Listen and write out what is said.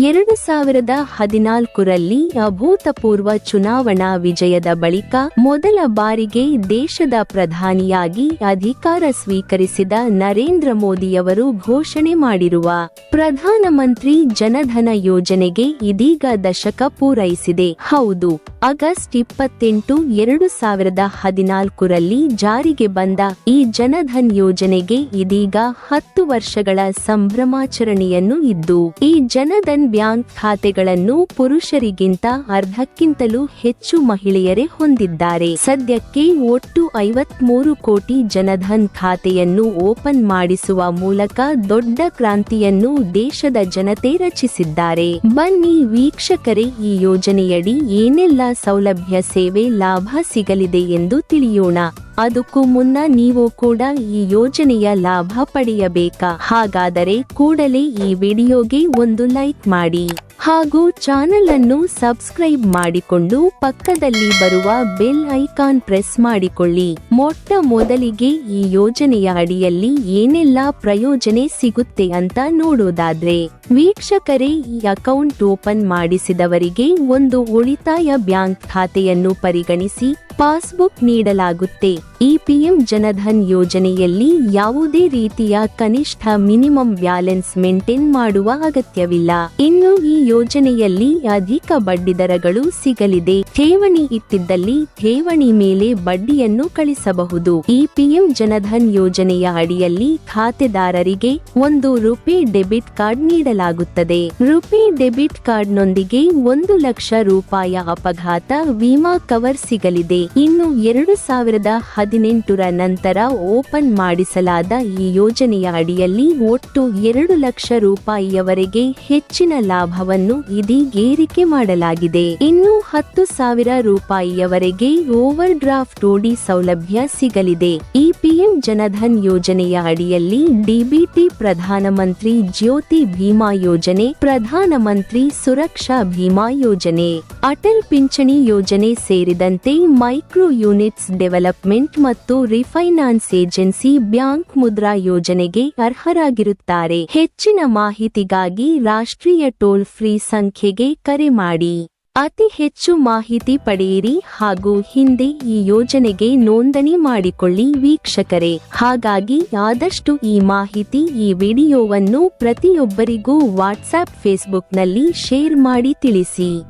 ಎರಡು ಸಾವಿರದ ಹದಿನಾಲ್ಕರಲ್ಲಿ ಅಭೂತಪೂರ್ವ ಚುನಾವಣಾ ವಿಜಯದ ಬಳಿಕ ಮೊದಲ ಬಾರಿಗೆ ದೇಶದ ಪ್ರಧಾನಿಯಾಗಿ ಅಧಿಕಾರ ಸ್ವೀಕರಿಸಿದ ನರೇಂದ್ರ ಮೋದಿಯವರು ಘೋಷಣೆ ಮಾಡಿರುವ ಪ್ರಧಾನಮಂತ್ರಿ ಜನಧನ ಯೋಜನೆಗೆ ಇದೀಗ ದಶಕ ಪೂರೈಸಿದೆ. ಹೌದು, ಆಗಸ್ಟ್ ಇಪ್ಪತ್ತೆಂಟು ಎರಡು ಸಾವಿರದ ಹದಿನಾಲ್ಕರಲ್ಲಿ ಜಾರಿಗೆ ಬಂದ ಈ ಜನಧನ್ ಯೋಜನೆಗೆ ಇದೀಗ ಹತ್ತು ವರ್ಷಗಳ ಸಂಭ್ರಮಾಚರಣೆಯನ್ನು ಇದ್ದು, ಈ ಜನಧನ್ ಬ್ಯಾಂಕ್ ಖಾತೆಗಳನ್ನು ಪುರುಷರಿಗಿಂತ ಅರ್ಧಕ್ಕಿಂತಲೂ ಹೆಚ್ಚು ಮಹಿಳೆಯರೇ ಹೊಂದಿದ್ದಾರೆ. ಸದ್ಯಕ್ಕೆ ಒಟ್ಟು ಐವತ್ಮೂರು ಕೋಟಿ ಜನಧನ್ ಖಾತೆಯನ್ನು ಓಪನ್ ಮಾಡಿಸುವ ಮೂಲಕ ದೊಡ್ಡ ಕ್ರಾಂತಿಯನ್ನು ದೇಶದ ಜನತೆ ರಚಿಸಿದ್ದಾರೆ. ಬನ್ನಿ ವೀಕ್ಷಕರೇ, ಈ ಯೋಜನೆಯಡಿ ಏನೆಲ್ಲ ಸೌಲಭ್ಯ, ಸೇವೆ, ಲಾಭ ಸಿಗಲಿದೆ ಎಂದು ತಿಳಿಯೋಣ. ಅದಕ್ಕೂ ಮುನ್ನ ನೀವು ಕೂಡ ಈ ಯೋಜನೆಯ ಲಾಭ ಪಡೆಯಬೇಕಾ? ಹಾಗಾದರೆ ಕೂಡಲೇ ಈ ವಿಡಿಯೋಗೆ ಒಂದು ಲೈಕ್ ಮಾಡಿ. ಹಾಗೂ ಚಾನೆಲ್ ಅನ್ನು ಸಬ್ಸ್ಕ್ರೈಬ್ ಮಾಡಿಕೊಂಡು ಪಕ್ಕದಲ್ಲಿ ಬರುವ ಬೆಲ್ ಐಕಾನ್ ಪ್ರೆಸ್ ಮಾಡಿಕೊಳ್ಳಿ. ಮೊಟ್ಟ ಮೊದಲಿಗೆ ಈ ಯೋಜನೆಯ ಅಡಿಯಲ್ಲಿ ಏನೆಲ್ಲ ಪ್ರಯೋಜನೆ ಸಿಗುತ್ತೆ ಅಂತ ನೋಡೋದಾದ್ರೆ, ವೀಕ್ಷಕರೇ, ಈ ಅಕೌಂಟ್ ಓಪನ್ ಮಾಡಿಸಿದವರಿಗೆ ಒಂದು ಉಳಿತಾಯ ಬ್ಯಾಂಕ್ ಖಾತೆಯನ್ನು ಪರಿಗಣಿಸಿ ಪಾಸ್ಬುಕ್ ನೀಡಲಾಗುತ್ತೆ. ಈ ಪಿಎಂ ಜನಧನ್ ಯೋಜನೆಯಲ್ಲಿ ಯಾವುದೇ ರೀತಿಯ ಕನಿಷ್ಠ ಮಿನಿಮಮ್ ಬ್ಯಾಲೆನ್ಸ್ ಮೇಂಟೈನ್ ಮಾಡುವ ಅಗತ್ಯವಿಲ್ಲ. ಇನ್ನು ಈ ಯೋಜನೆಯಲ್ಲಿ ಅಧಿಕ ಬಡ್ಡಿದರಗಳು ಸಿಗಲಿದೆ. ಠೇವಣಿ ಇತ್ತಿದ್ದಲ್ಲಿ ಠೇವಣಿ ಮೇಲೆ ಬಡ್ಡಿಯನ್ನು ಕಳಿಸಬಹುದು. ಈ ಪಿಎಂ ಜನಧನ್ ಯೋಜನೆಯ ಅಡಿಯಲ್ಲಿ ಖಾತೆದಾರರಿಗೆ ಒಂದು ರುಪೇ ಡೆಬಿಟ್ ಕಾರ್ಡ್ ನೀಡಲಾಗುತ್ತದೆ. ರುಪೇ ಡೆಬಿಟ್ ಕಾರ್ಡ್ನೊಂದಿಗೆ ಒಂದು ಲಕ್ಷ ರೂಪಾಯಿ ಅಪಘಾತ ವಿಮಾ ಕವರ್ ಸಿಗಲಿದೆ. ಇನ್ನು ಎರಡು ಸಾವಿರದ ಹದಿನೆಂಟರ ನಂತರ ಓಪನ್ ಮಾಡಿಸಲಾದ ಈ ಯೋಜನೆಯ ಅಡಿಯಲ್ಲಿ ಒಟ್ಟು ಎರಡು ಲಕ್ಷ ರೂಪಾಯಿಯವರೆಗೆ ಹೆಚ್ಚಿನ ಲಾಭವನ್ನು ಇದೀಗ ಏರಿಕೆ ಮಾಡಲಾಗಿದೆ. ಇನ್ನು ಹತ್ತು ಸಾವಿರ ರೂಪಾಯಿಯವರೆಗೆ ಓವರ್ ಡ್ರಾಫ್ಟ್ ಓಡಿ ಸೌಲಭ್ಯ ಸಿಗಲಿದೆ. ಈ ಪಿಎಂ ಜನಧನ್ ಯೋಜನೆಯ ಅಡಿಯಲ್ಲಿ ಡಿಬಿಟಿ ಪ್ರಧಾನಮಂತ್ರಿ ಜ್ಯೋತಿ ಭೀಮಾ ಯೋಜನೆ, ಪ್ರಧಾನಮಂತ್ರಿ ಸುರಕ್ಷಾ ಭೀಮಾ ಯೋಜನೆ, ಅಟಲ್ ಪಿಂಚಣಿ ಯೋಜನೆ ಸೇರಿದಂತೆ ಮೈಕ್ರೋ ಯೂನಿಟ್ಸ್ ಡೆವಲಪ್ಮೆಂಟ್ ಮತ್ತು ರಿಫೈನಾನ್ಸ್ ಏಜೆನ್ಸಿ ಬ್ಯಾಂಕ್ ಮುದ್ರಾ ಯೋಜನೆಗೆ ಅರ್ಹರಾಗಿರುತ್ತಾರೆ. ಹೆಚ್ಚಿನ ಮಾಹಿತಿಗಾಗಿ ರಾಷ್ಟ್ರೀಯ ಟೋಲ್ ಫ್ರೀ ಸಂಖ್ಯೆಗೆ ಕರೆ ಮಾಡಿ. ಅತಿ ಹೆಚ್ಚು ಮಾಹಿತಿ ಪಡೆಯಿರಿ ಹಾಗೂ ಹಿಂದೆ ಈ ಯೋಜನೆಗೆ ನೋಂದಣಿ ಮಾಡಿಕೊಳ್ಳಿ ವೀಕ್ಷಕರೇ. ಹಾಗಾಗಿ ಆದಷ್ಟು ಈ ಮಾಹಿತಿ ಈ ವಿಡಿಯೋವನ್ನು ಪ್ರತಿಯೊಬ್ಬರಿಗೂ ವಾಟ್ಸ್ಆಪ್ ಫೇಸ್ಬುಕ್ನಲ್ಲಿ ಶೇರ್ ಮಾಡಿ ತಿಳಿಸಿ.